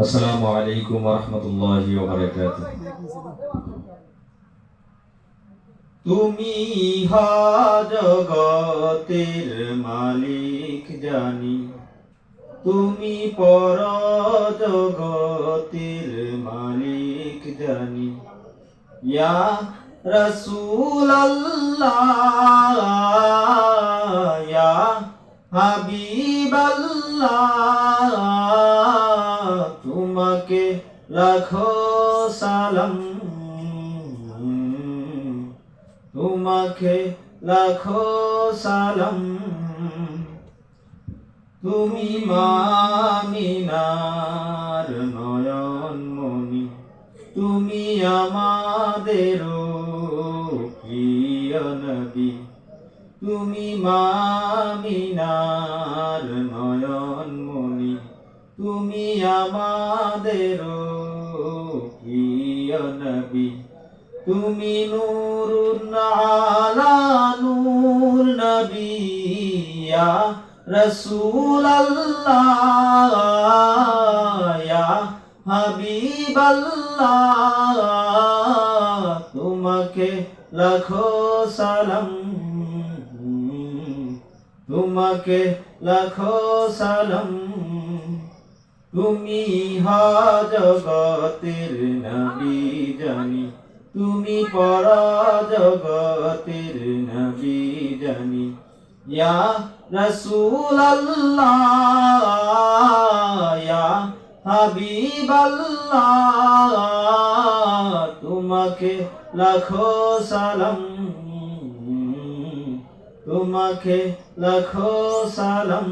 আসসালামু আলাইকুম রহমতুল্লাহি তুমি জগতের মালিক জানি। তুমি পর জগতের মালিক জানি। ইয়া রসুল ইয়া হাবিব রাখো সালাম। তোমাকে রাখো সালাম। তুমি মামিনার নয়ন মনি তুমি আমাদের প্রিয় নবী। তুমি মামিনার নয়ন মনি তুমি আমাদের নবী তুমি নূর আলা নূর নবী ইয়া রসুল আল্লাহ ইয়া হাবিব আল্লাহ তোমাকে লাখো সালাম, তোমাকে লাখো সালাম। তুমি জগতের নবী জানি। তুমি পরা জগতের নবী জানি। ইয়া রসুল ইয়া হাবিব তোমাকে লাখো সালাম, তোমাকে লাখো সালাম।